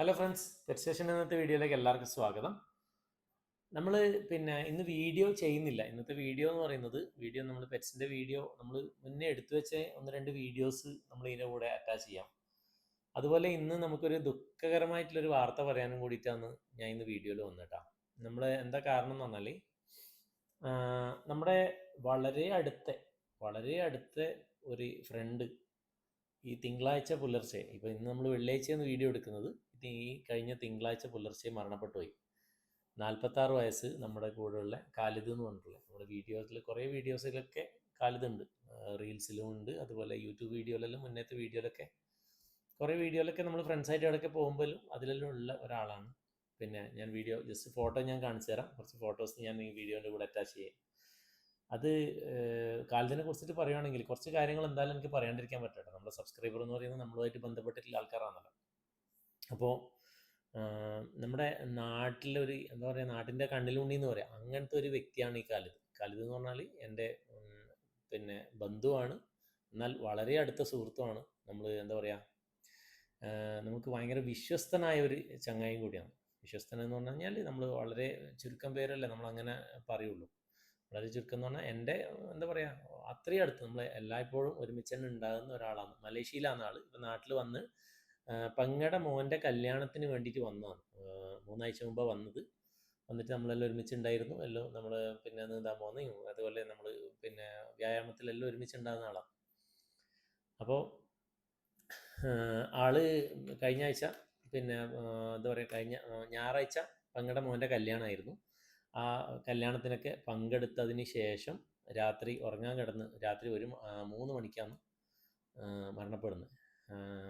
Hello friends pet ഇന്നത്തെ വീഡിയോയിലേക്ക് എല്ലാവർക്കും സ്വാഗതം. നമ്മൾ പിന്നെ ഇന്ന് വീഡിയോ ചെയ്യുന്നില്ല. ഇന്നത്തെ വീഡിയോ എന്ന് പറയുന്നത് വീഡിയോ നമ്മൾ പെറ്റ്സിന്റെ വീഡിയോ നമ്മൾ മുന്നേ എടുത്തു വെച്ച ഒന്ന് രണ്ട് വീഡിയോസ് നമ്മൾ ഇതിന്റെ കൂടെ അറ്റാച്ച് ചെയ്യാം. അതുപോലെ ഇന്ന് നമുക്കൊരു ദുഃഖകരമായിട്ടുള്ളൊരു വാർത്ത പറയാനും കൂടിയിട്ടാണ് ഞാൻ ഇന്ന് വീഡിയോയിൽ വന്നിട്ടാ നമ്മൾ എന്താ കാരണം എന്ന് പറഞ്ഞാൽ നമ്മുടെ വളരെ അടുത്ത വളരെ അടുത്ത ഒരു ഫ്രണ്ട് ഈ തിങ്കളാഴ്ച പുലർച്ചെ ഇപ്പോൾ ഇന്ന് നമ്മൾ വെള്ളിയാഴ്ചയാണ് വീഡിയോ എടുക്കുന്നത്. ഈ കഴിഞ്ഞ തിങ്കളാഴ്ച പുലർച്ചെ മരണപ്പെട്ടു പോയി നാൽപ്പത്താറ് വയസ്സ് നമ്മുടെ കൂടെയുള്ള കാലിദ് എന്ന് പറഞ്ഞിട്ടുള്ള നമ്മുടെ വീഡിയോസിൽ കുറേ വീഡിയോസിലൊക്കെ കാലിദ് ഉണ്ട് റീൽസിലും ഉണ്ട് അതുപോലെ യൂട്യൂബ് വീഡിയോയിലെല്ലാം മുന്നത്തെ വീഡിയോയിലൊക്കെ കുറേ വീഡിയോയിലൊക്കെ നമ്മൾ ഫ്രണ്ട്സായിട്ട് ഇടയ്ക്ക് പോകുമ്പോഴും അതിലെല്ലാം ഉള്ള ഒരാളാണ്. പിന്നെ ഞാൻ വീഡിയോ ജസ്റ്റ് ഫോട്ടോ ഞാൻ കാണിച്ചു തരാം. കുറച്ച് ഫോട്ടോസ് ഞാൻ ഈ വീഡിയോന്റെ കൂടെ അറ്റാച്ച് ചെയ്യാം. അത് കാലിദിനെ കുറിച്ചിട്ട് പറയുകയാണെങ്കിൽ കുറച്ച് കാര്യങ്ങൾ എന്തായാലും എനിക്ക് പറയാണ്ടിരിക്കാൻ പറ്റട്ടെ നമ്മുടെ സബ്സ്ക്രൈബർ എന്ന് പറയുന്നത് നമ്മളുമായിട്ട് ബന്ധപ്പെട്ടിട്ടുള്ള ആൾക്കാരാണല്ലോ. അപ്പോൾ നമ്മുടെ നാട്ടിലൊരു എന്താ പറയുക നാട്ടിന്റെ കണ്ണിലുണ്ണി എന്ന് പറയാം. അങ്ങനത്തെ ഒരു വ്യക്തിയാണ് ഈ കാലിദ്. കാലിദ് എന്ന് പറഞ്ഞാൽ എന്റെ പിന്നെ ബന്ധുവാണ്. എന്നാൽ വളരെ അടുത്ത സുഹൃത്തുമാണ്. നമ്മൾ എന്താ പറയുക നമുക്ക് ഭയങ്കര വിശ്വസ്തനായ ഒരു ചങ്ങായും കൂടിയാണ്. വിശ്വസ്തൻ എന്ന് പറഞ്ഞു നമ്മൾ വളരെ ചുരുക്കം പേരല്ലേ നമ്മൾ അങ്ങനെ പറയുള്ളൂ. വളരെ ചുരുക്കം എന്ന് പറഞ്ഞാൽ എന്റെ എന്താ പറയുക അത്രയും അടുത്ത് നമ്മൾ എല്ലായ്പ്പോഴും ഒരുമിച്ച് തന്നെ ഉണ്ടാകുന്ന ഒരാളാണ്. മലേഷ്യയിലാണ് ആൾ ഇപ്പം നാട്ടിൽ വന്ന് പങ്ങയുടെ മോന്റെ കല്യാണത്തിന് വേണ്ടിയിട്ട് വന്നതാണ്. മൂന്നാഴ്ച മുമ്പ് വന്നത്. വന്നിട്ട് നമ്മളെല്ലാം ഒരുമിച്ച് ഉണ്ടായിരുന്നു എല്ലാം നമ്മൾ പിന്നെ നീന്താൻ പോകുന്നതും അതുപോലെ നമ്മൾ പിന്നെ വ്യായാമത്തിലെല്ലാം ഒരുമിച്ച് ഉണ്ടാകുന്ന ആളാണ് അപ്പോൾ ആൾ കഴിഞ്ഞ ആഴ്ച പിന്നെ എന്താ പറയുക കഴിഞ്ഞ ഞായറാഴ്ച പങ്ങയുടെ മോന്റെ കല്യാണമായിരുന്നു ആ കല്യാണത്തിനൊക്കെ പങ്കെടുത്തതിന് ശേഷം രാത്രി ഉറങ്ങാൻ കിടന്ന് രാത്രി ഒരു മൂന്ന് മണിക്കാണ് മരണപ്പെടുന്നത്.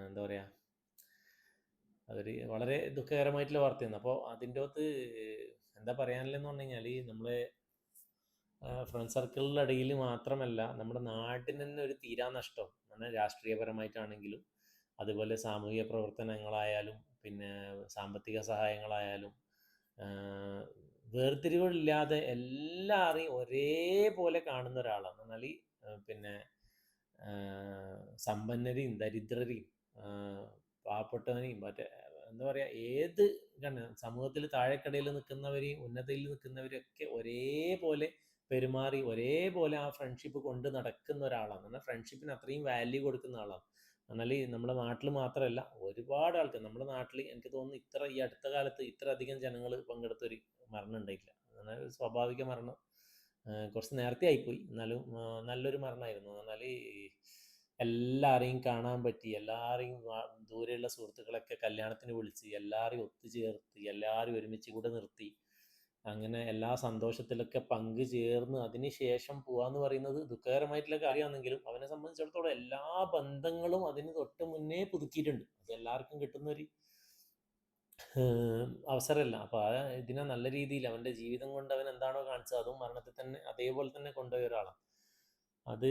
എന്താ പറയുക അതൊരു വളരെ ദുഃഖകരമായിട്ടുള്ള വാർത്തയാണ്. അപ്പോൾ അതിന്റെ അകത്ത് എന്താ പറയാനില്ലെന്ന് പറഞ്ഞു കഴിഞ്ഞാൽ നമ്മളെ ഫ്രണ്ട് സർക്കിളിന്റെ ഇടയിൽ മാത്രമല്ല നമ്മുടെ നാട്ടിന് തന്നെ ഒരു തീരാനഷ്ടം എന്നാൽ രാഷ്ട്രീയപരമായിട്ടാണെങ്കിലും അതുപോലെ സാമൂഹിക പ്രവർത്തനങ്ങളായാലും പിന്നെ സാമ്പത്തിക സഹായങ്ങളായാലും വേർതിരിവുകളില്ലാതെ എല്ലാവരെയും ഒരേപോലെ കാണുന്ന ഒരാളാണ്. എന്നാൽ പിന്നെ സമ്പന്നരെയും ദരിദ്രരെയും പാവപ്പെട്ടവനെയും മറ്റേ എന്താ പറയുക ഏത് കണ്ണ് സമൂഹത്തിൽ താഴെക്കടയിൽ നിൽക്കുന്നവരെയും ഉന്നതയിൽ നിൽക്കുന്നവരെയൊക്കെ ഒരേപോലെ പെരുമാറി ഒരേപോലെ ആ ഫ്രണ്ട്ഷിപ്പ് കൊണ്ട് നടക്കുന്ന ഒരാളാണ്. എന്നാൽ ഫ്രണ്ട്ഷിപ്പിന് അത്രയും വാല്യൂ കൊടുക്കുന്ന ആളാണ്. എന്നാൽ നമ്മുടെ നാട്ടിൽ മാത്രമല്ല ഒരുപാട് ആൾക്ക് നമ്മുടെ നാട്ടിൽ എനിക്ക് തോന്നുന്നു ഇത്ര ഈ അടുത്ത കാലത്ത് ഇത്ര അധികം ജനങ്ങൾ പങ്കെടുത്തൊരു മരണം ഉണ്ടായിട്ടില്ല. എന്നാൽ സ്വാഭാവിക മരണം കുറച്ച് നേരത്തെ ആയിപ്പോയി. എന്നാലും നല്ലൊരു മരണമായിരുന്നു. എന്നാൽ എല്ലാവരെയും കാണാൻ പറ്റി. എല്ലാവരെയും ദൂരെയുള്ള സുഹൃത്തുക്കളൊക്കെ കല്യാണത്തിന് വിളിച്ച് എല്ലാവരെയും ഒത്തുചേർത്ത് എല്ലാവരും ഒരുമിച്ച് കൂടെ നിർത്തി. അങ്ങനെ എല്ലാ സന്തോഷത്തിലൊക്കെ പങ്കു ചേർന്ന് അതിന് ശേഷം പോവാന്ന് പറയുന്നത് ദുഃഖകരമായിട്ടുള്ള കാര്യമാണെങ്കിലും അവനെ സംബന്ധിച്ചിടത്തോളം എല്ലാ ബന്ധങ്ങളും അതിന് തൊട്ട് മുന്നേ പുതുക്കിയിട്ടുണ്ട്. അത് എല്ലാവർക്കും കിട്ടുന്നൊരു അവസരമല്ല. അപ്പോൾ ഇതിനെ നല്ല രീതിയിൽ അവന്റെ ജീവിതം കൊണ്ട് അവൻ എന്താണോ കാണിച്ചത് അതും മരണത്തിൽ തന്നെ അതേപോലെ തന്നെ കൊണ്ടുപോയ ഒരാളാണ്. അത്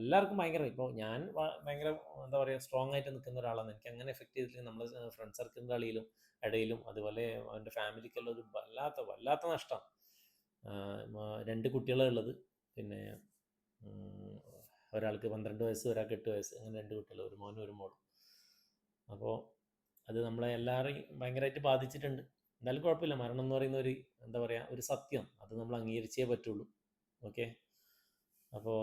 എല്ലാവർക്കും ഭയങ്കര ഇപ്പോൾ ഞാൻ ഭയങ്കര എന്താ പറയുക സ്ട്രോങ് ആയിട്ട് നിൽക്കുന്ന ഒരാളാണ്. എനിക്ക് അങ്ങനെ എഫക്റ്റ് ചെയ്തിട്ടില്ല. നമ്മൾ ഫ്രണ്ട് സർക്കിളിന്റെ അളിയിലും ഇടയിലും അതുപോലെ അവന്റെ ഫാമിലിക്കെല്ലാം ഒരു വല്ലാത്ത വല്ലാത്ത നഷ്ടം. രണ്ട് കുട്ടികളാണ് ഉള്ളത്. പിന്നെ ഒരാൾക്ക് പന്ത്രണ്ട് വയസ്സ് ഒരാൾക്ക് എട്ട് വയസ്സ് അങ്ങനെ രണ്ട് കുട്ടികൾ ഒരു മോനും ഒരു മോളും. അപ്പോൾ അത് നമ്മളെ എല്ലാവരെയും ഭയങ്കരമായിട്ട് ബാധിച്ചിട്ടുണ്ട്. എന്തായാലും കുഴപ്പമില്ല. മരണം എന്ന് പറയുന്ന ഒരു എന്താ പറയുക ഒരു സത്യം. അത് നമ്മൾ അംഗീകരിച്ചേ പറ്റുള്ളൂ. ഓക്കെ? അപ്പോൾ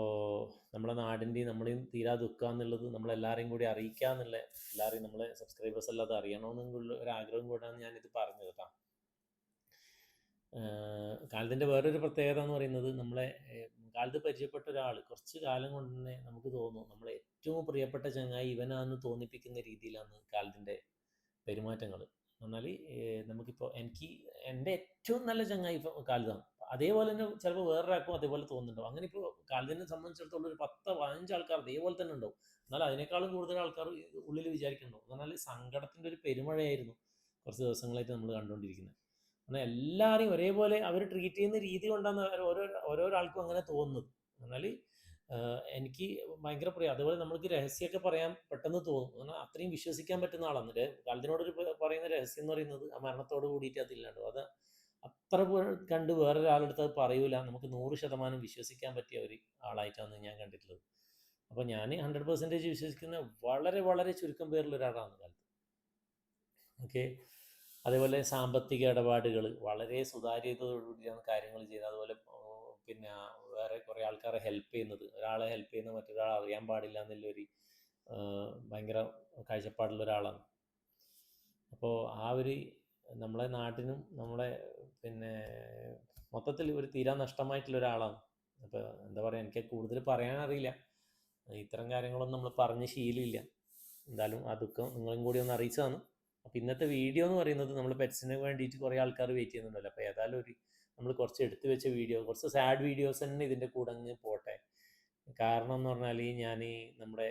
നമ്മുടെ നാടിന്റെയും നമ്മളെയും തീരാ ദുഃഖം എന്നുള്ളത് നമ്മളെല്ലാവരെയും കൂടി അറിയിക്കുക എന്നുള്ള എല്ലാവരെയും നമ്മളെ സബ്സ്ക്രൈബേഴ്സ് അല്ലാതെ അറിയണമെന്നുള്ള ഒരു ആഗ്രഹം കൂടാണ് ഞാനിത് പറഞ്ഞത് കേട്ടോ കാലത്തിന്റെ വേറൊരു പ്രത്യേകത എന്ന് പറയുന്നത് നമ്മളെ കാലത്ത് പരിചയപ്പെട്ട ഒരാൾ കുറച്ച് കാലം കൊണ്ട് തന്നെ നമുക്ക് തോന്നും നമ്മളെ ഏറ്റവും പ്രിയപ്പെട്ട ചങ്ങായി ഇവനാന്ന് തോന്നിപ്പിക്കുന്ന രീതിയിലാണ് കാലത്തിന്റെ പെരുമാറ്റങ്ങൾ എന്നാൽ നമുക്കിപ്പോൾ എനിക്ക് എന്റെ ഏറ്റവും നല്ല ചങ്ങായി ഇപ്പം കാലിതാണ്. അതേപോലെ തന്നെ ചിലപ്പോൾ വേറൊരാൾക്കും അതേപോലെ തോന്നുന്നുണ്ടാവും. അങ്ങനെ ഇപ്പോൾ കാലിദിനെ സംബന്ധിച്ചിടത്തോളം ഒരു പത്ത് പതിനഞ്ച് ആൾക്കാർ അതേപോലെ തന്നെ ഉണ്ടാവും. എന്നാൽ അതിനേക്കാളും കൂടുതൽ ആൾക്കാർ ഉള്ളിൽ വിചാരിക്കുന്നുണ്ടാവും. എന്നാൽ സങ്കടത്തിന്റെ ഒരു പെരുമഴയായിരുന്നു കുറച്ച് ദിവസങ്ങളായിട്ട് നമ്മൾ കണ്ടുകൊണ്ടിരിക്കുന്നത് എന്നാൽ എല്ലാവരെയും ഒരേപോലെ അവർ ട്രീറ്റ് ചെയ്യുന്ന രീതി കൊണ്ടാണ് ഓരോ ഓരോരാൾക്കും അങ്ങനെ തോന്നുന്നത്. എന്നാൽ എനിക്ക് ഭയങ്കര പ്രിയം. അതുപോലെ നമ്മൾക്ക് രഹസ്യമൊക്കെ പറയാൻ പെട്ടെന്ന് തോന്നും. എന്നാൽ അത്രയും വിശ്വസിക്കാൻ പറ്റുന്ന ആളാണ്. കാലത്തിനോടൊരു പറയുന്ന രഹസ്യം എന്ന് പറയുന്നത് ആ മരണത്തോട് കൂടിയിട്ട് അതില്ലാണ്ടോ. അത് അത്ര കണ്ട് വേറൊരാളെടുത്ത് അത് പറയൂല. നമുക്ക് നൂറ് ശതമാനം വിശ്വസിക്കാൻ പറ്റിയ ഒരു ആളായിട്ടാണ് ഞാൻ കണ്ടിട്ടുള്ളത്. അപ്പോൾ ഞാൻ ഹൺഡ്രഡ് പെർസെന്റേജ് വിശ്വസിക്കുന്ന വളരെ വളരെ ചുരുക്കം പേരിൽ ഒരാളാണ് കാലത്ത്. ഓക്കെ? അതേപോലെ സാമ്പത്തിക ഇടപാടുകൾ വളരെ സുതാര്യതയോടുകൂടിയാണ് കാര്യങ്ങൾ ചെയ്യുന്നത്. അതുപോലെ പിന്നെ വേറെ കുറേ ആൾക്കാരെ ഹെൽപ്പ് ചെയ്യുന്നത്. ഒരാളെ ഹെൽപ്പ് ചെയ്യുന്ന മറ്റൊരാൾ അറിയാൻ പാടില്ല എന്നുള്ളൊരു ഭയങ്കര കാഴ്ചപ്പാടുള്ള ഒരാളാണ്. അപ്പോൾ ആ ഒരു നമ്മളെ നാട്ടിനും നമ്മളെ പിന്നെ മൊത്തത്തിൽ ഒരു തീരാ നഷ്ടമായിട്ടുള്ള ഒരാളാണ്. അപ്പോൾ എന്താ പറയുക എനിക്ക് കൂടുതൽ പറയാനറിയില്ല ഇത്തരം കാര്യങ്ങളൊന്നും നമ്മൾ പറഞ്ഞ് ശീലമില്ല. എന്തായാലും ആ ദുഃഖം നിങ്ങളും കൂടി ഒന്ന് അറിയിച്ചതാണ് അപ്പോൾ ഇന്നത്തെ വീഡിയോ എന്ന് പറയുന്നത് നമ്മൾ പെറ്റ്സിന് വേണ്ടിയിട്ട് കുറേ ആൾക്കാർ വെയിറ്റ് ചെയ്യുന്നുണ്ടല്ലോ. അപ്പോൾ ഏതായാലും ഒരു നമ്മൾ കുറച്ച് എടുത്തു വെച്ച വീഡിയോ കുറച്ച് സാഡ് വീഡിയോസ് തന്നെ ഇതിന്റെ കൂടെ അങ്ങ് പോട്ടെ. കാരണം എന്ന് പറഞ്ഞാൽ ഞാൻ നമ്മുടെ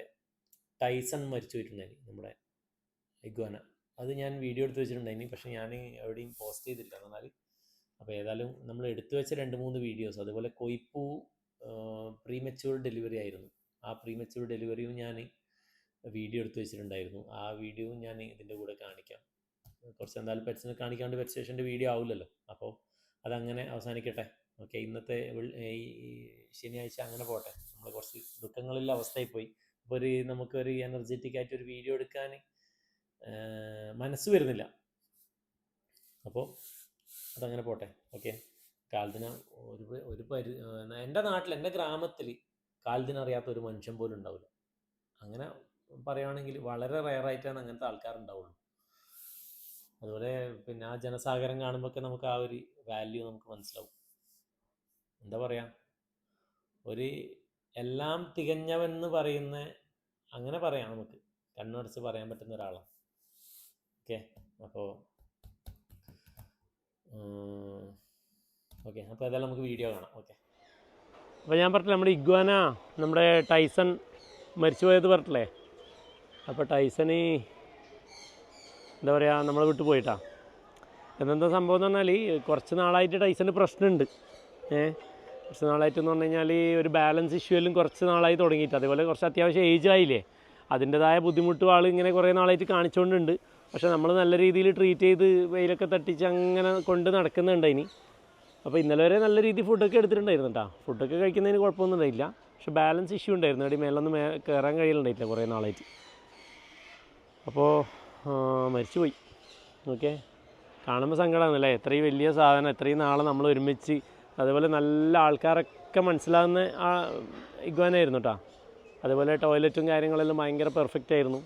ടൈസൺ മരിച്ചു പോയിട്ടുണ്ടായിരുന്നു നമ്മുടെ ഇഗ്വാന. അത് ഞാൻ വീഡിയോ എടുത്ത് വെച്ചിട്ടുണ്ടായിരുന്നു. പക്ഷേ ഞാൻ എവിടെയും പോസ്റ്റ് ചെയ്തില്ല എന്നാൽ അപ്പോൾ ഏതായാലും നമ്മൾ എടുത്തു വെച്ച രണ്ട് മൂന്ന് വീഡിയോസ് അതുപോലെ കൊയ്പ്പൂ പ്രീമെച്യൂർ ഡെലിവറി ആയിരുന്നു. ആ പ്രീമെച്യൂർ ഡെലിവറിയും ഞാൻ വീഡിയോ എടുത്ത് വെച്ചിട്ടുണ്ടായിരുന്നു. ആ വീഡിയോയും ഞാൻ ഇതിന്റെ കൂടെ കാണിക്കാം. കുറച്ച് എന്തായാലും പെറ്റ്സിനെ കാണിക്കാണ്ട് പെറ്റ് സ്റ്റേഷന്റെ വീഡിയോ ആവില്ലല്ലോ. അപ്പോൾ അതങ്ങനെ അവസാനിക്കട്ടെ. ഓക്കെ ഇന്നത്തെ ഈ ഈ ശനിയാഴ്ച അങ്ങനെ പോട്ടെ. നമ്മൾ കുറച്ച് ദുഃഖങ്ങളിലെ അവസ്ഥയിൽ പോയി അപ്പോൾ ഒരു നമുക്കൊരു എനർജറ്റിക് ആയിട്ട് ഒരു വീഡിയോ എടുക്കാൻ മനസ്സ് വരുന്നില്ല. അപ്പോൾ അതങ്ങനെ പോട്ടെ. ഓക്കെ. കാൽദിന ഒരു ഒരു പരി എന്റെ നാട്ടിൽ എന്റെ ഗ്രാമത്തിൽ കാൽദിന അറിയാത്ത ഒരു മനുഷ്യൻ പോലും ഉണ്ടാവില്ല. അങ്ങനെ പറയുകയാണെങ്കിൽ വളരെ റയറായിട്ടാണ് അങ്ങനത്തെ ആൾക്കാരുണ്ടാവുള്ളൂ അതുപോലെ പിന്നെ ആ ജനസാഗരം കാണുമ്പോഴൊക്കെ നമുക്ക് ആ ഒരു വാല്യൂ നമുക്ക് മനസ്സിലാവും. എന്താ പറയുക ഒരു എല്ലാം തികഞ്ഞവെന്ന് പറയുന്ന അങ്ങനെ പറയാം നമുക്ക്. കണ്ണടച്ച് പറയാൻ പറ്റുന്ന ഒരാളാണ്. ഓക്കെ അപ്പോൾ ഓക്കെ അപ്പോൾ ഏതായാലും നമുക്ക് വീഡിയോ കാണാം. ഓക്കെ അപ്പോൾ ഞാൻ പറഞ്ഞില്ല നമ്മുടെ ഇഗ്വാന നമ്മുടെ ടൈസൺ മരിച്ചുപോയത് പറഞ്ഞില്ലേ അപ്പോൾ ടൈസന് എന്താ പറയുക നമ്മളെ വിട്ടു പോയിട്ടാ. എന്നെന്താ സംഭവം എന്ന് പറഞ്ഞാൽ കുറച്ച് നാളായിട്ട് ടൈസന് പ്രശ്നമുണ്ട്. ഏ? കുറച്ച് നാളായിട്ടെന്ന് പറഞ്ഞു കഴിഞ്ഞാൽ ഒരു ബാലൻസ് ഇഷ്യൂലും കുറച്ച് നാളായി തുടങ്ങിയിട്ട്. അതേപോലെ കുറച്ച് അത്യാവശ്യം ഏജ് ആയില്ലേ? അതിന്റെതായ ബുദ്ധിമുട്ടും ആൾ ഇങ്ങനെ കുറേ നാളായിട്ട് കാണിച്ചുകൊണ്ടുണ്ട് പക്ഷേ നമ്മൾ നല്ല രീതിയിൽ ട്രീറ്റ് ചെയ്ത് വെയിലൊക്കെ തട്ടിച്ച് അങ്ങനെ കൊണ്ട് നടക്കുന്നുണ്ട് ഇനി. അപ്പോൾ ഇന്നലെ വരെ നല്ല രീതിയിൽ ഫുഡൊക്കെ എടുത്തിട്ടുണ്ടായിരുന്നു കേട്ടോ ഫുഡൊക്കെ കഴിക്കുന്നതിന് കുഴപ്പമൊന്നും ഉണ്ടായില്ല. പക്ഷെ ബാലൻസ് ഇഷ്യൂ ഉണ്ടായിരുന്നു. അടി മേലൊന്നും മേ കയറാൻ കഴിയലുണ്ടായിട്ടില്ല കുറേ നാളായിട്ട്. അപ്പോൾ മരിച്ചുപോയി. ഓക്കെ? കാണുമ്പോൾ സങ്കടമാണല്ലേ എത്രയും വലിയ സാധനം എത്രയും നാളെ നമ്മൾ ഒരുമിച്ച് അതുപോലെ നല്ല ആൾക്കാരൊക്കെ മനസ്സിലാകുന്ന ആ ഇഗ്വാനായിരുന്നു കേട്ടോ അതുപോലെ ടോയ്ലറ്റും കാര്യങ്ങളെല്ലാം ഭയങ്കര പെർഫെക്റ്റ് ആയിരുന്നു.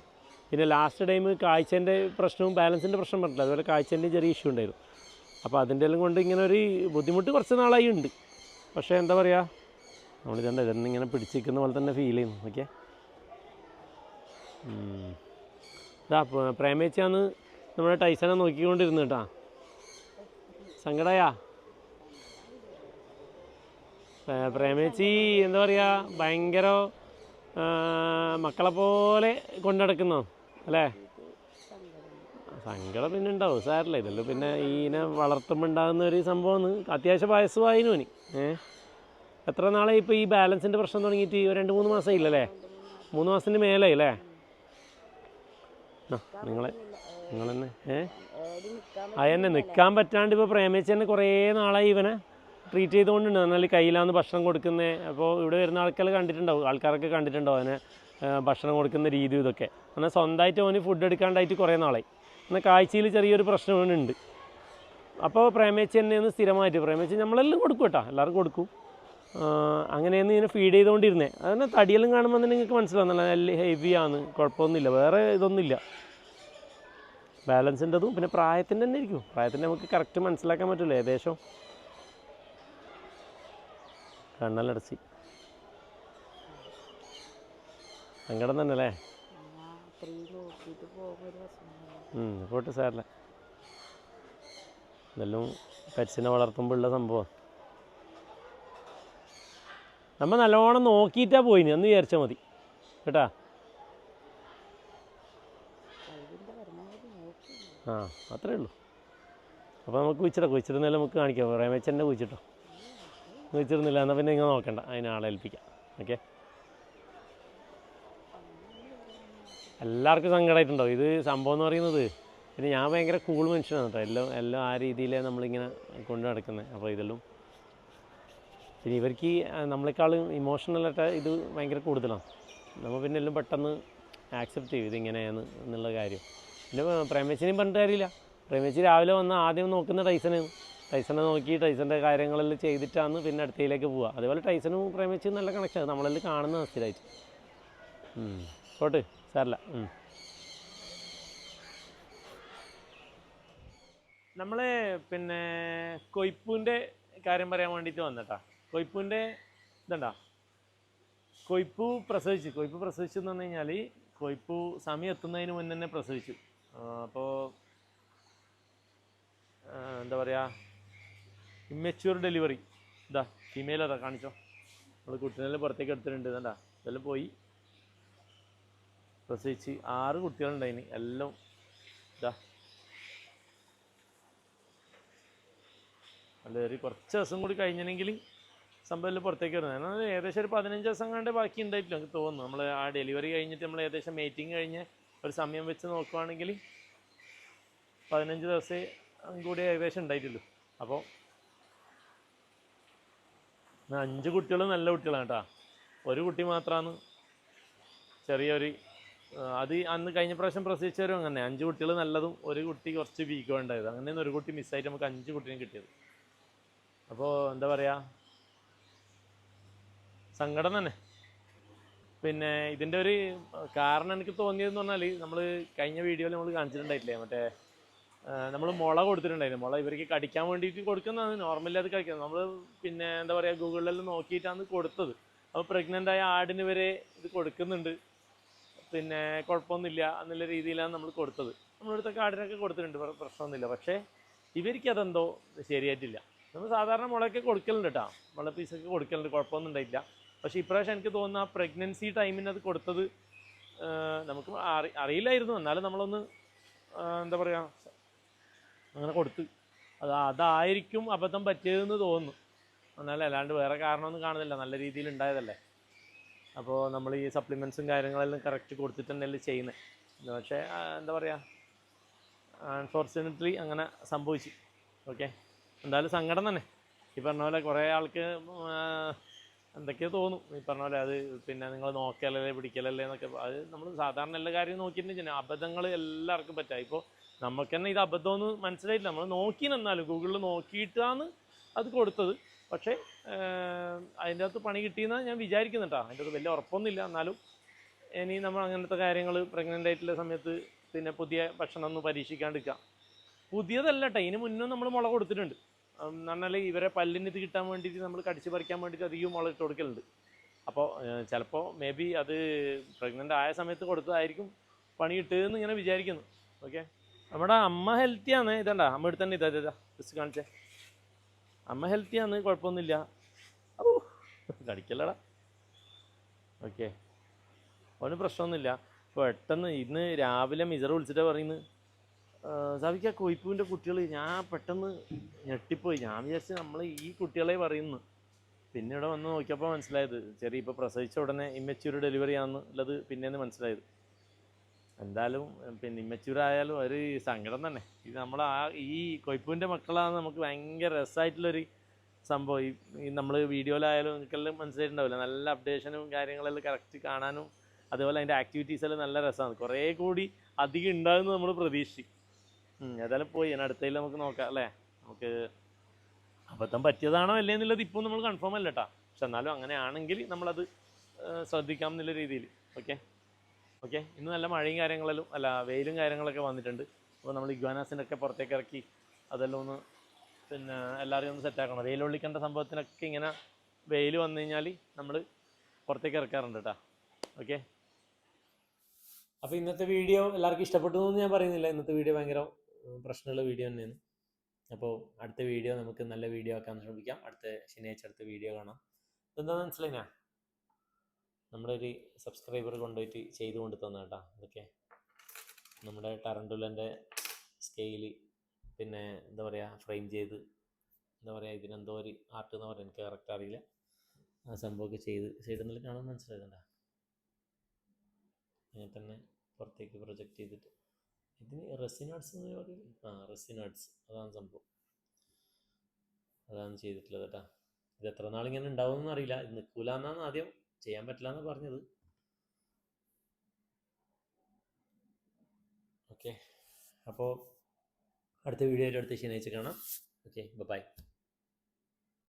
പിന്നെ ലാസ്റ്റ് ടൈം കാഴ്ചേന്റെ പ്രശ്നവും ബാലൻസിന്റെ പ്രശ്നം പറഞ്ഞില്ല അതുപോലെ കാഴ്ചേന്റെ ചെറിയ ഇഷ്യൂ ഉണ്ടായിരുന്നു. അപ്പോൾ അതിന്റെ എല്ലാം കൊണ്ട് ഇങ്ങനെ ഒരു ബുദ്ധിമുട്ട് കുറച്ച് നാളായി ഉണ്ട് പക്ഷേ എന്താ പറയുക നമ്മളിതെന്താ ഇതെന്നെ ഇങ്ങനെ പിടിച്ചിരിക്കുന്ന പോലെ തന്നെ ഫീൽ ചെയ്യുന്നു. ഓക്കെ ഇതാ പ്രേമേച്ചാന്ന് നമ്മുടെ ടൈസനെ നോക്കിക്കൊണ്ടിരുന്നു കേട്ടാ. സങ്കടയാ? പ്രേ- പ്രേമേച്ചി എന്താ പറയുക ഭയങ്കര മക്കളെ പോലെ കൊണ്ടുനടക്കുന്നോ അല്ലേ? സങ്കടം പിന്നെ ഉണ്ടാവും. സാറില്ല ഇതല്ലോ പിന്നെ ഈനെ വളർത്തുമ്പോൾ ഉണ്ടാകുന്ന ഒരു സംഭവമാണ്. അത്യാവശ്യം വയസ്സുമായിരുന്നു ഇനി ഏഹ് എത്ര നാളെ ഇപ്പോൾ ഈ ബാലൻസിന്റെ പ്രശ്നം തുടങ്ങിയിട്ട്? രണ്ട് മൂന്ന് മാസം ഇല്ലല്ലേ മൂന്ന് മാസത്തിന് മേലെ അല്ലേ? ആ, നിങ്ങളെ നിങ്ങൾ തന്നെ ഏ അതന്നെ നിൽക്കാൻ പറ്റാണ്ട് ഇപ്പോൾ പ്രേമിച്ച് തന്നെ കുറേ നാളായി ഇവനെ ട്രീറ്റ് ചെയ്തുകൊണ്ടുണ്ട് എന്നാൽ കയ്യിലാന്ന് ഭക്ഷണം കൊടുക്കുന്നത് അപ്പോൾ ഇവിടെ വരുന്ന ആൾക്കാർ കണ്ടിട്ടുണ്ടാവും. ആൾക്കാരൊക്കെ കണ്ടിട്ടുണ്ടാവും അവനെ. ആ, ഭക്ഷണം കൊടുക്കുന്ന രീതി ഇതൊക്കെ. എന്നാൽ സ്വന്തമായിട്ട് അവന് ഫുഡ് എടുക്കാണ്ടായിട്ട് കുറേ നാളായി. എന്നാൽ കാഴ്ചയിൽ ചെറിയൊരു പ്രശ്നം അവനുണ്ട് അപ്പോൾ പ്രേമേച്ച് ഒന്ന് സ്ഥിരമായിട്ട് പ്രേമേച്ച് നമ്മളെല്ലാം കൊടുക്കും കേട്ടോ എല്ലാവർക്കും കൊടുക്കും. ആ, അങ്ങനെയൊന്നും ഇങ്ങനെ ഫീഡ് ചെയ്തുകൊണ്ടിരുന്നേ. അതന്നെ തടിയെല്ലാം കാണുമ്പോൾ തന്നെ നിങ്ങൾക്ക് മനസ്സിലാവും നല്ല ഹെവിയാണ് കുഴപ്പമൊന്നുമില്ല വേറെ ഇതൊന്നുമില്ല. ബാലൻസിന്റെതും പിന്നെ പ്രായത്തിന്റെ തന്നെ ഇരിക്കും പ്രായത്തിന്റെ നമുക്ക് കറക്റ്റ് മനസ്സിലാക്കാൻ പറ്റില്ല ഏകദേശം? കണ്ണെല്ലടച്ച് സങ്കടം തന്നെ അല്ലേ പോട്ടെ സാറില്ല ഇതെല്ലാം പെറ്റ്സിനെ വളർത്തുമ്പോൾ ഉള്ള സംഭവം. നമ്മ നല്ലോണം നോക്കിയിട്ടാ പോയി എന്ന് വിചാരിച്ചാൽ മതി. കേട്ടാ? ആ അത്രേ ഉള്ളൂ. അപ്പോൾ നമുക്ക് കുഴിച്ചിടാം. കുഴിച്ചിരുന്നാലും നമുക്ക് കാണിക്കാം. പ്രേമച്ചന്റെ കുഴിച്ചിട്ടോ? കുഴിച്ചിരുന്നില്ല എന്നാൽ പിന്നെ നിങ്ങൾ നോക്കണ്ട. അതിനെ ആളെ ഏൽപ്പിക്കാം. ഓക്കെ? എല്ലാവർക്കും സങ്കടമായിട്ടുണ്ടോ ഇത് സംഭവം എന്ന് പറയുന്നത് പിന്നെ ഞാൻ ഭയങ്കര കൂൾ മനുഷ്യനാണ് കേട്ടോ. എല്ലാം എല്ലാം ആ രീതിയിലേ നമ്മളിങ്ങനെ കൊണ്ടു നടക്കുന്നത് അപ്പോൾ ഇതെല്ലാം. പിന്നെ ഇവർക്ക് നമ്മളെക്കാളും ഇമോഷണലായിട്ട് ഇത് ഭയങ്കര കൂടുതലാണ്. നമ്മൾ പിന്നെ എല്ലാം പെട്ടെന്ന് ആക്സെപ്റ്റ് ചെയ്യും ഇതിങ്ങനെയാണ് എന്നുള്ള കാര്യം. പിന്നെ പ്രേമേച്ചിനെയും പറഞ്ഞിട്ട് കാര്യമില്ല. പ്രേമേശ്വരി രാവിലെ വന്ന് ആദ്യം നോക്കുന്ന ടൈസനെ ടൈസനെ നോക്കി ടൈസന്റെ കാര്യങ്ങളെല്ലാം ചെയ്തിട്ടാണ് പിന്നെ അടുത്തയിലേക്ക് പോവുക. അതുപോലെ ടൈസനും പ്രേമേശ്വരും നല്ല കണക്ഷൻ നമ്മളെല്ലാം കാണുന്ന സ്ഥിരമായിട്ട്. പോട്ട്. സാറില്ല നമ്മൾ പിന്നെ കൊയ്പ്പൂന്റെ കാര്യം പറയാൻ വേണ്ടിയിട്ട് വന്നട്ടാ കൊയ്പ്പൂന്റെ ഇതുണ്ടാ? കൊയ്പ്പു പ്രസവിച്ചു. കൊയ്പ്പ് പ്രസവിച്ചു എന്ന് പറഞ്ഞു കഴിഞ്ഞാൽ കൊയ്പ്പു സമയം എത്തുന്നതിന് മുന്നേ തന്നെ പ്രസവിച്ചു. അപ്പോൾ എന്താ പറയുക ഇമ്മച്യൂർ ഡെലിവറി ഇതാ ഫീമെയിൽ അതാ കാണിച്ചോ. നമ്മൾ കുട്ടിനെല്ലാം പുറത്തേക്ക് എടുത്തിട്ടുണ്ട്. ഇതാ ഇതെല്ലാം പോയി. പ്രസവിച്ച് ആറ് കുട്ടികളുണ്ടായിന്. എല്ലാം ഇതാ അല്ലേറി കുറച്ച് ദിവസം കൂടി കഴിഞ്ഞെങ്കിൽ സംഭവം പുറത്തേക്ക് വരുന്നത് എന്നാൽ ഏകദേശം ഒരു പതിനഞ്ച് ദിവസം കണ്ട് ബാക്കി ഉണ്ടായിട്ടില്ല എനിക്ക് തോന്നുന്നു. നമ്മൾ ആ ഡെലിവറി കഴിഞ്ഞിട്ട് നമ്മൾ ഏകദേശം മീറ്റിംഗ് കഴിഞ്ഞ് ഒരു സമയം വെച്ച് നോക്കുവാണെങ്കിൽ പതിനഞ്ച് ദിവസം കൂടി ഏകദേശം ഉണ്ടായിട്ടുള്ളൂ. അപ്പോൾ അഞ്ച് കുട്ടികൾ നല്ല കുട്ടികളാണ് കേട്ടോ. ഒരു കുട്ടി മാത്രമാണ് ചെറിയൊരു അത് അന്ന് കഴിഞ്ഞ പ്രാവശ്യം പ്രസവിച്ചവരും അങ്ങനെ അഞ്ച് കുട്ടികൾ നല്ലതും ഒരു കുട്ടി കുറച്ച് വീക്കും ഉണ്ടായത് അങ്ങനെയാണ് ഒരു കുട്ടി മിസ്സായിട്ട് നമുക്ക് അഞ്ച് കുട്ടീനെ കിട്ടിയത്. അപ്പോൾ എന്താ പറയുക സങ്കടം തന്നെ. പിന്നെ ഇതിന്റെ ഒരു കാരണം എനിക്ക് തോന്നിയതെന്ന് പറഞ്ഞാൽ നമ്മൾ കഴിഞ്ഞ വീഡിയോയിൽ നമ്മൾ കാണിച്ചിട്ടുണ്ടായിട്ടില്ലേ? മറ്റേ നമ്മൾ മുള കൊടുത്തിട്ടുണ്ടായിരുന്നു. മുള ഇവർക്ക് കടിക്കാൻ വേണ്ടിയിട്ട് കൊടുക്കുന്നതാണ്. നോർമലി അത് കഴിക്കുന്നത്. നമ്മൾ പിന്നെ എന്താ പറയുക ഗൂഗിളിലെല്ലാം നോക്കിയിട്ടാണ് കൊടുത്തത്. അപ്പോൾ പ്രഗ്നന്റ് ആയ ആടിന് വരെ ഇത് കൊടുക്കുന്നുണ്ട്. പിന്നെ കുഴപ്പമൊന്നുമില്ല എന്നുള്ള രീതിയിലാണ് നമ്മൾ കൊടുത്തത്. നമ്മളെടുത്തൊക്കെ കാർഡിനൊക്കെ കൊടുത്തിട്ടുണ്ട്. പ്ര- പ്രശ്നമൊന്നുമില്ല. പക്ഷേ ഇവർക്ക് അതെന്തോ ശരിയായിട്ടില്ല. നമ്മൾ സാധാരണ മുളയൊക്കെ കൊടുക്കലുണ്ട് കേട്ടോ. മുള പീസൊക്കെ കൊടുക്കലുണ്ട്. കുഴപ്പമൊന്നും ഉണ്ടായിട്ടില്ല. പക്ഷേ ഇപ്രാവശ്യം എനിക്ക് തോന്നുന്ന ആ പ്രഗ്നൻസി ടൈമിന് അത് കൊടുത്തത് നമുക്ക് അറി അറിയില്ലായിരുന്നു. എന്നാലും നമ്മളൊന്ന് എന്താ പറയുക അങ്ങനെ കൊടുത്ത്. അത് അതായിരിക്കും അബദ്ധം പറ്റിയതെന്ന് തോന്നുന്നു. എന്നാൽ അല്ലാണ്ട് വേറെ കാരണമൊന്നും കാണുന്നില്ല. നല്ല രീതിയിൽ ഉണ്ടായതല്ലേ. അപ്പോൾ നമ്മൾ ഈ സപ്ലിമെൻസും കാര്യങ്ങളെല്ലാം കറക്റ്റ് കൊടുത്തിട്ട് തന്നെയല്ലേ ചെയ്യുന്നത് പക്ഷേ എന്താ പറയുക അൺഫോർച്ചുനേറ്റ്ലി അങ്ങനെ സംഭവിച്ചു. ഓക്കെ എന്തായാലും സങ്കടം തന്നെ. ഈ പറഞ്ഞ പോലെ കുറേ ആൾക്ക് എന്തൊക്കെയോ തോന്നും. ഈ പറഞ്ഞ പോലെ അത് പിന്നെ നിങ്ങൾ നോക്കലല്ലേ പിടിക്കലല്ലേ എന്നൊക്കെ. അത് നമ്മൾ സാധാരണ എല്ലാ കാര്യവും നോക്കിയിട്ടുണ്ടെങ്കിൽ അബദ്ധങ്ങൾ എല്ലാവർക്കും പറ്റാം. ഇപ്പോൾ നമുക്ക് തന്നെ ഇത് അബദ്ധമെന്ന് മനസ്സിലായില്ല നമ്മൾ നോക്കി നിന്നാലും ഗൂഗിളിൽ നോക്കിയിട്ടാണ് അത് കൊടുത്തത്. പക്ഷേ അതിന്റെ അകത്ത് പണി കിട്ടിയെന്നാണ് ഞാൻ വിചാരിക്കുന്നുട്ടോ. അതിന്റെ അകത്ത് വലിയ ഉറപ്പൊന്നുമില്ല. എന്നാലും ഇനി നമ്മൾ അങ്ങനത്തെ കാര്യങ്ങൾ പ്രഗ്നന്റ് ആയിട്ടുള്ള സമയത്ത് പിന്നെ പുതിയ ഭക്ഷണം ഒന്ന് പരീക്ഷിക്കാണ്ടിരിക്കാം. പുതിയതല്ല കേട്ടോ ഇതിന് മുന്നേ നമ്മൾ മുള കൊടുത്തിട്ടുണ്ട്. എന്ന് ഇവരെ പല്ലിന് ഇത് കിട്ടാൻ വേണ്ടിയിട്ട് നമ്മൾ കടിച്ച് പറിക്കാൻ വേണ്ടിയിട്ട് അധികം മുള ഇട്ട് കൊടുക്കലുണ്ട്. അപ്പോൾ ചിലപ്പോൾ മേ ബി അത് പ്രഗ്നന്റ് ആയ സമയത്ത് കൊടുത്തതായിരിക്കും പണി കിട്ടുകയെന്ന് ഇങ്ങനെ വിചാരിക്കുന്നു. ഓക്കെ നമ്മുടെ അമ്മ ഹെൽത്തിയാണ് ഇതണ്ട അമ്മ എടുത്തന്നെ ഇതാ ഇതാ ജസ്റ്റ് കാണിച്ചേ. അമ്മ ഹെൽത്തിയാണ് കുഴപ്പമൊന്നുമില്ല. ഓ കടിക്കല്ലടാ. ഓക്കെ അവന് പ്രശ്നമൊന്നുമില്ല. പെട്ടെന്ന് ഇന്ന് രാവിലെ മിസർ വിളിച്ചിട്ട് പറയുന്നത് സവിക്ക കൊയ്പ്പൂവിന്റെ കുട്ടികൾ ഞാൻ പെട്ടെന്ന് ഞെട്ടിപ്പോയി. ഞാൻ വിചാരിച്ച് നമ്മൾ ഈ കുട്ടികളെ പറയുന്നു. പിന്നെ ഇവിടെ വന്ന് നോക്കിയപ്പോൾ മനസ്സിലായത്. ചെറിയ ഇപ്പോൾ പ്രസവിച്ച ഉടനെ ഇമ്മച്യൂർ ഡെലിവറി ആണെന്ന് ഉള്ളത് പിന്നെയാണ് മനസ്സിലായത്. എന്തായാലും പിന്നെ ഇമ്മച്ചൂരായാലും ഒരു സങ്കടം തന്നെ. ഇത് നമ്മൾ ആ ഈ കൊയ്പ്പൂവിന്റെ മക്കളാണ് നമുക്ക് ഭയങ്കര രസമായിട്ടുള്ളൊരു സംഭവം. ഈ നമ്മൾ വീഡിയോയിലായാലും നിങ്ങൾക്കെല്ലാം മനസ്സിലായിട്ടുണ്ടാവില്ല. നല്ല അപ്ഡേഷനും കാര്യങ്ങളെല്ലാം കറക്റ്റ് കാണാനും അതുപോലെ അതിന്റെ ആക്ടിവിറ്റീസ് എല്ലാം നല്ല രസമാണ് കുറേ കൂടി അധികം ഉണ്ടാകുമെന്ന് നമ്മൾ പ്രതീക്ഷിച്ചു. ഏതായാലും പോയി. ഞാൻ അടുത്തതിൽ നമുക്ക് നോക്കാം അല്ലേ? നമുക്ക് അബദ്ധം പറ്റിയതാണോ അല്ലേ എന്നുള്ളത് ഇപ്പോൾ നമ്മൾ കൺഫേം അല്ല കേട്ടോ പക്ഷെ എന്നാലും അങ്ങനെയാണെങ്കിൽ നമ്മളത് ശ്രദ്ധിക്കാം എന്നുള്ള രീതിയിൽ. ഓക്കെ? ഓക്കെ ഇന്ന് നല്ല മഴയും കാര്യങ്ങളും അല്ല വെയിലും കാര്യങ്ങളൊക്കെ വന്നിട്ടുണ്ട്. അപ്പോൾ നമ്മൾ ഇഗ്വാനാസിന്റെ ഒക്കെ പുറത്തേക്ക് ഇറക്കി അതെല്ലാം ഒന്ന് പിന്നെ എല്ലാവരെയും ഒന്ന് സെറ്റാക്കണം വെയിൽ ഒള്ളിക്കേണ്ട സംഭവത്തിനൊക്കെ ഇങ്ങനെ വെയിൽ വന്നു കഴിഞ്ഞാൽ നമ്മൾ പുറത്തേക്ക് ഇറക്കാറുണ്ട് കേട്ടോ. ഓക്കെ അപ്പോൾ ഇന്നത്തെ വീഡിയോ എല്ലാവർക്കും ഇഷ്ടപ്പെട്ടു എന്ന് ഞാൻ പറയുന്നില്ല. ഇന്നത്തെ വീഡിയോ ഭയങ്കര പ്രശ്നമുള്ള വീഡിയോ തന്നെയാണ്. അപ്പോൾ അടുത്ത വീഡിയോ നമുക്ക് നല്ല വീഡിയോ ആക്കാൻ ശ്രമിക്കാം. അടുത്ത ശനിയാഴ്ച അടുത്ത വീഡിയോ കാണാം. എന്താണെന്ന് മനസ്സിലായിനാ നമ്മുടെ ഒരു സബ്സ്ക്രൈബർ കൊണ്ടുപോയിട്ട് ചെയ്തു കൊണ്ട് തന്ന കേട്ടോ. ഇതൊക്കെ നമ്മുടെ ടറൻഡുലന്റെ സ്കെയിൽ പിന്നെ എന്താ പറയുക ഫ്രെയിം ചെയ്ത് എന്താ പറയുക ഇതിനെന്തോ ഒരു ആർട്ട് എന്ന് പറയുക എനിക്ക് കറക്റ്റ് അറിയില്ല. ആ സംഭവമൊക്കെ ചെയ്ത് സൈഡിൽ കാണാൻ മനസ്സിലായതുണ്ടാ അങ്ങനെ തന്നെ പുറത്തേക്ക് പ്രൊജക്റ്റ് ചെയ്തിട്ട്. ഇതിന് റെസിനാർട്സ് എന്ന് പറയും ആ റെസിനാർട്സ് അതാണ് സംഭവം. അതാണ് ചെയ്തിട്ടുള്ളത് കേട്ടോ. ഇത് എത്ര നാളിങ്ങനെ ഉണ്ടാവുമെന്ന് അറിയില്ല ഇത് നിൽക്കൂല എന്നാണ് ആദ്യം ചെയ്യാൻ പറ്റില്ല എന്ന് പറഞ്ഞത്. ഓക്കെ അപ്പോൾ അടുത്ത വീഡിയോയിൽ അടുത്ത ശനിയാഴ്ച കാണാം. Okay bye